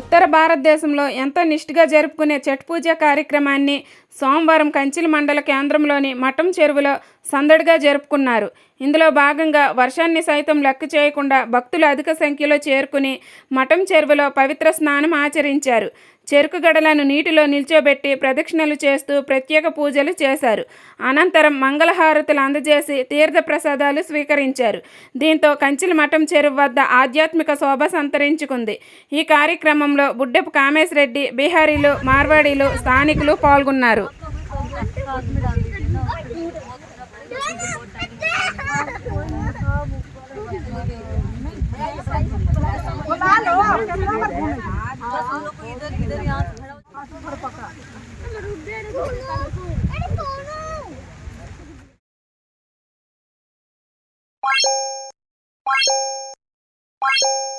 ఉత్తర భారతదేశంలో ఎంతో నిష్ఠగా జరుపుకునే ఛట్ పూజ కార్యక్రమాన్ని సోమవారం కంచిలి మండల కేంద్రంలోని మఠం చెరువులో సందడిగా జరుపుకున్నారు. ఇందులో భాగంగా వర్షాన్ని సైతం లెక్క చేయకుండా భక్తులు అధిక సంఖ్యలో చేరుకుని మఠం చెరువులో పవిత్ర స్నానం ఆచరించారు. చెరుకు గడలను నీటిలో నిల్చోబెట్టి ప్రదక్షిణలు చేస్తూ ప్రత్యేక పూజలు చేశారు. అనంతరం మంగళహారతులు అందజేసి తీర్థ ప్రసాదాలు స్వీకరించారు. దీంతో కంచిల మఠం చెరువు వద్ద ఆధ్యాత్మిక శోభ సంతరించుకుంది. ఈ కార్యక్రమంలో బుడ్డపు కామేశ్రెడ్డి బీహారీలు మార్వాడీలు స్థానికులు పాల్గొన్నారు. बुला लो कैमरा मत घूमे बस हम लोग को इधर इधर यहाँ से खड़ा हाथों पर पकड़ रुक दे रुक अरे सोनू Thank you.